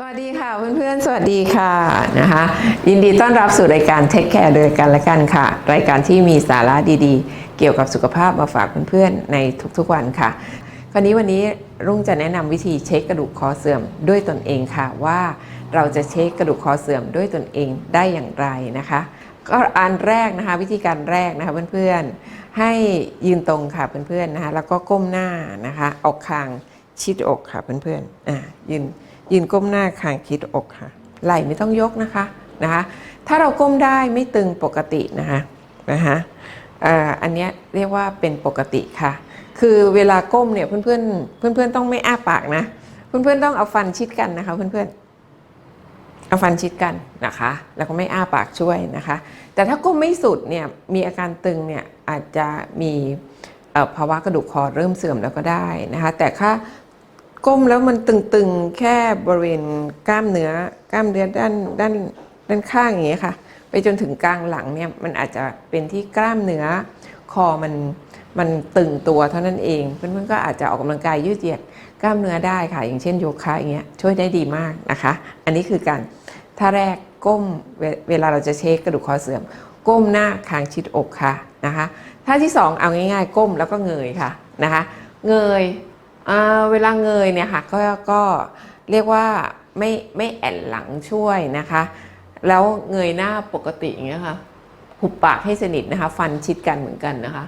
สวัสดีค่ะเพื่อนๆ สวัสดีค่ะนะคะยินดีต้อนรับสู่รายการ Take Care โดยกันและกันค่ะ รายการที่มีสาระดีๆ เกี่ยวกับสุขภาพมาฝากเพื่อนๆในทุกๆวันค่ะ คราวนี้วันนี้รุ่งจะแนะนำวิธีเช็คกระดูกคอเสื่อมด้วยตนเองค่ะว่าเราจะเช็คกระดูกคอเสื่อมด้วยตนเองได้อย่างไรนะคะ ก็อันแรกนะคะวิธีการแรกนะคะเพื่อนๆให้ยืนตรงค่ะเพื่อนๆนะคะแล้วก็ก้มหน้านะคะเอาคางชิดอกค่ะเพื่อนๆอ่ายืน ยืนก้มหน้าคางชิดอกค่ะ ไหล่ไม่ต้องยกนะคะนะคะ ถ้าเราก้มได้ไม่ตึงปกตินะคะนะคะอันนี้เรียกว่าเป็นปกติค่ะ คือเวลาก้มเนี่ยเพื่อนๆเพื่อนๆต้องไม่อ้าปากนะ เพื่อนๆต้องเอาฟันชิดกันนะคะเพื่อนๆเอาฟันชิดกันนะคะ แล้วก็ไม่อ้าปากช่วยนะคะ แต่ถ้าก้มไม่สุดเนี่ยมีอาการตึงเนี่ยอาจจะมีภาวะกระดูกคอเริ่มเสื่อมแล้วก็ได้นะคะ แต่ถ้า ก้มแล้วมันตึงๆ แค่บริเวณกล้ามเนื้อกล้ามเนื้อด้านด้านด้านข้างอย่างเงี้ยค่ะ ไปจนถึงกลางหลังเนี่ยมันอาจจะเป็นที่กล้ามเนื้อคอมันมันตึงตัวเท่านั้นเอง เพื่อนๆก็อาจจะออกกำลังกายยืดเหยียดกล้ามเนื้อได้ค่ะ อย่างเช่นโยคะอย่างเงี้ยช่วยได้ดีมากนะคะ อันนี้คือการท่าแรกก้มเวเวลาเราจะเช็คกระดูกคอเสื่อม ก้มหน้าคางชิดอกค่ะนะคะท่าที่สองเอาง่ายๆ ก้มแล้วก็เงยค่ะนะคะ เงย เวลาเงยเนี่ยค่ะก็ก็เรียกว่าไม่ไม่แอนหลังช่วยนะคะ แล้วเงยหน้าปกติอย่างเงี้ยค่ะหุบปากให้สนิทนะคะ ฟันชิดกันเหมือนกันนะคะ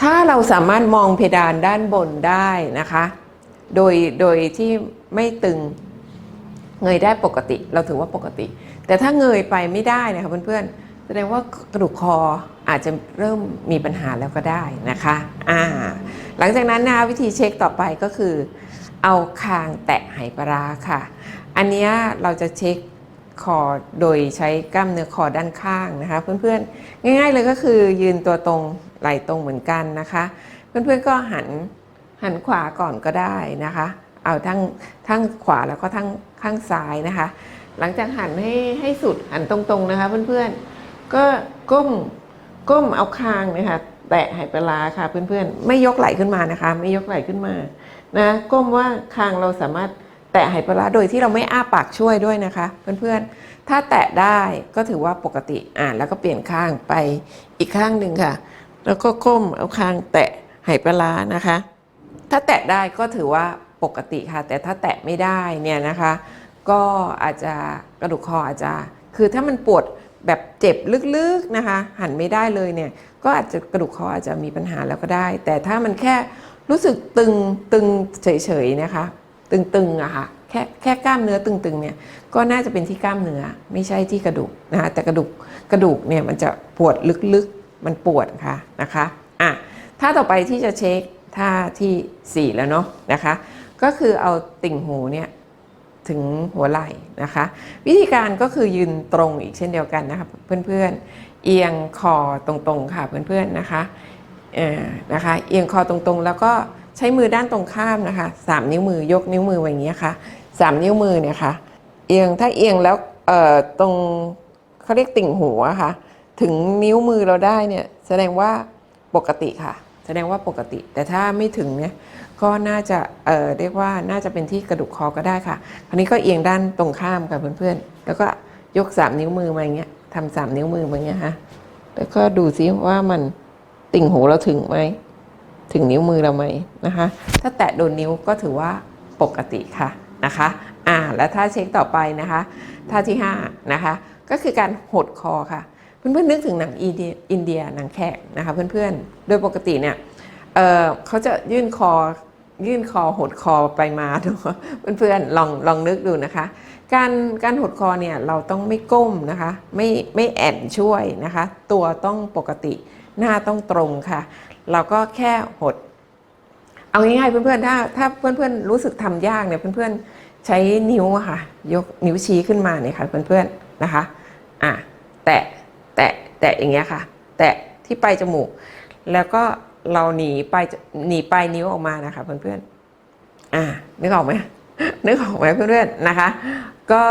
ถ้าเราสามารถมองเพดานด้านบนได้นะคะ โดยโดยที่ไม่ตึงเงยได้ปกติ เราถือว่าปกติ แต่ถ้าเงยไปไม่ได้นะคะเพื่อนๆแสดงว่ากระดูกคออาจจะเริ่มมีปัญหาแล้วก็ได้นะคะ อ่า หลังจากนั้นนะคะวิธีเช็คต่อไปก็คือ เอาคางแตะไหปลาค่ะ อันนี้เราจะเช็คคอโดยใช้กล้ามเนื้อคอด้านข้างนะคะ เพื่อนๆ ง่าย ๆเลยก็คือยืนตัวตรงไหล่ตรงเหมือนกันนะคะ เพื่อนๆก็หันหันขวาก่อนก็ได้นะคะ เอาทั้งทั้งขวาแล้วก็ทั้งข้างซ้ายนะคะ หลังจากหันให้ให้สุดหันตรงๆนะคะ เพื่อนๆก็ก้ม ก้มเอาคางนะคะ แตะไหปลาค่ะเพื่อนๆ ไม่ยกไหล่ขึ้นมานะคะ ไม่ยกไหล่ขึ้นมานะก้มว่าคางเราสามารถแตะไหปลาโดยที่เราไม่อ้าปากช่วยด้วยนะคะ เพื่อนๆ ถ้าแตะได้ก็ถือว่าปกติอ่าแล้วก็เปลี่ยนข้างไปอีกข้างหนึ่งค่ะ แล้วก็ก้มเอาคางแตะไหปลานะคะ ถ้าแตะได้ก็ถือว่าปกติค่ะ แต่ถ้าแตะไม่ได้เนี่ยนะคะ ก็อาจจะกระดูกคออาจจะคือถ้ามันปวด แบบเจ็บลึกๆนะคะ หันไม่ได้เลยเนี่ย ก็อาจจะกระดูกคออาจจะมีปัญหาแล้วก็ได้ แต่ถ้ามันแค่รู้สึกตึงตึงเฉยๆนะคะ ตึงๆอะค่ะแค่แค่กล้ามเนื้อตึงๆเนี่ยก็น่าจะเป็นที่กล้ามเนื้อไม่ใช่ที่กระดูกนะคะแต่กระดูกกระดูกเนี่ยมันจะปวดลึกๆมันปวดค่ะนะคะอะถ้าต่อไปที่จะเช็คท่าทีสี่4 แล้วเนาะนะคะ ก็คือเอาติ่งหูเนี่ย ถึงหัวไหล่นะคะ วิธีการก็คือยืนตรงอีกเช่นเดียวกันนะคะเพื่อนๆเอียงคอตรงๆค่ะเพื่อนๆนะคะเอ่อนะคะเอียงคอตรงๆ แล้วก็ใช้มือด้านตรงข้ามนะคะสามนิ้วมือยกนิ้วมืออย่างเงี้ยค่ะสามนิ้วมือเนี่ยค่ะเอียงถ้าเอียงแล้วตรงเขาเรียกติ่งหูอะค่ะถึงนิ้วมือเราได้เนี่ยแสดงว่าปกติค่ะ แสดงว่าปกติ แต่ถ้าไม่ถึงเนี่ยก็น่าจะเอ่อเรียกว่าน่าจะเป็นที่กระดูกคอก็ได้ค่ะ คราวนี้ก็เอียงด้านตรงข้ามค่ะเพื่อนๆ แล้วก็ยกสามนิ้วมือมาอย่างเงี้ยทำสามนิ้วมือมาอย่างเงี้ยฮะแล้วก็ดูซิว่ามันติ่งหูเราถึงไหมถึงนิ้วมือเราไหมนะคะ ถ้าแตะโดนนิ้วก็ถือว่าปกติค่ะนะคะอ่าแล้วถ้าเช็คต่อไปนะคะท่าที่ห้านะคะก็คือการหดคอค่ะ เพื่อนๆนึกถึงหนังอินเดียหนังแขกนะคะเพื่อนๆ โดยปกติเนี่ยเเขาจะยื่นคอยื่นคอหดคอไปมาดูเพื่อนๆลองลองนึกดูนะคะ การการหดคอเนี่ยเราต้องไม่ก้มนะคะไม่ไม่แอนช่วยนะคะ ตัวต้องปกติหน้าต้องตรงค่ะ เราก็แค่หด เอาง่ายๆเพื่อนๆถ้าถ้าเพื่อนๆรู้สึกทำยากเนี่ยเพื่อนๆใช้นิ้วค่ะ ยกนิ้วชี้ขึ้นมาเนี่ยค่ะเพื่อนๆนะคะอะแตะ แตะแตะอย่างเงี้ยค่ะ แตะที่ปลายจมูก แล้วก็เราหนีไปหนีปลายนิ้วออกมานะคะเพื่อนๆอ่านึกออกไหมนึกออกไหมเพื่อนๆนะคะ ก็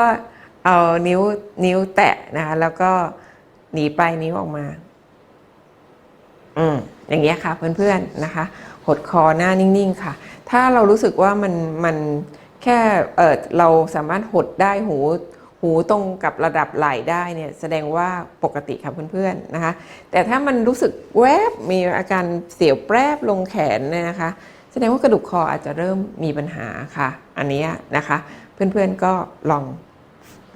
เอานิ้วนิ้วแตะนะคะ แล้วก็หนีปลายนิ้วออกมา อืมอย่างเงี้ยค่ะ เพื่อนๆนะคะ หดคอหน้านิ่งๆค่ะ ถ้าเรารู้สึกว่ามันมันแค่เออเราสามารถหดได้หู หูตรงกับระดับไหล่ได้เนี่ยแสดงว่าปกติค่ะเพื่อนๆนะคะ แต่ถ้ามันรู้สึกแวบมีอาการเสียวแปรบลงแขนเนี่ยนะคะ แสดงว่ากระดูกคออาจจะเริ่มมีปัญหาค่ะ อันนี้นะคะ เพื่อนๆก็ลอง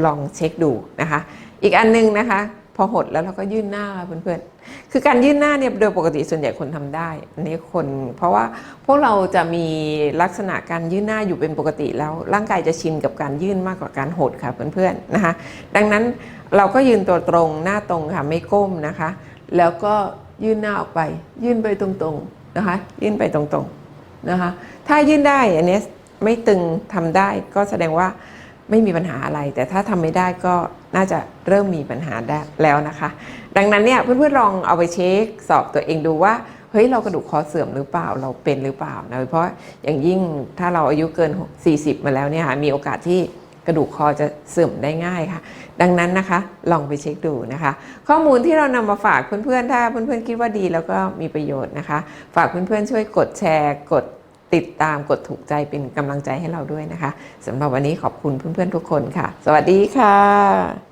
ลองเช็คดูนะคะ อีกอันหนึงนะคะ พอหดแล้วเราก็ยื่นหน้าเพื่อนๆ คือการยื่นหน้าเนี่ยโดยปกติส่วนใหญ่คนทำได้ อันนี้คน เพราะว่าพวกเราจะมีลักษณะการยื่นหน้าอยู่เป็นปกติแล้ว ร่างกายจะชินกับการยื่นมากกว่าการหดค่ะเพื่อนๆนะคะ ดังนั้นเราก็ยืนตัวตรงหน้าตรงค่ะไม่ก้มนะคะ แล้วก็ยื่นหน้าออกไป ยื่นไปตรงๆนะคะ ยื่นไปตรงๆนะคะ ถ้ายื่นได้อันนี้ไม่ตึงทำได้ก็แสดงว่า ไม่มีปัญหาอะไร แต่ถ้าทำไม่ได้ก็น่าจะเริ่มมีปัญหาได้แล้วนะคะ ดังนั้นเนี่ยเพื่อนๆลองเอาไปเช็คสอบตัวเองดูว่าเฮ้ยเรากระดูกคอเสื่อมหรือเปล่าเราเป็นหรือเปล่านะเพราะอย่างยิ่งถ้าเราอายุเกิน 40 มาแล้วเนี่ยมีโอกาสที่กระดูกคอจะเสื่อมได้ง่ายค่ะ ดังนั้นนะคะ ลองไปเช็คดูนะคะ ข้อมูลที่เรานำมาฝากเพื่อนๆ ถ้าเพื่อนๆคิดว่าดีแล้วก็มีประโยชน์นะคะ ฝากเพื่อนๆช่วยกดแชร์กด ติดตามกดถูกใจเป็นกำลังใจให้เราด้วยนะคะสำหรับวันนี้ขอบคุณเพื่อนๆทุกคนค่ะ สวัสดีค่ะ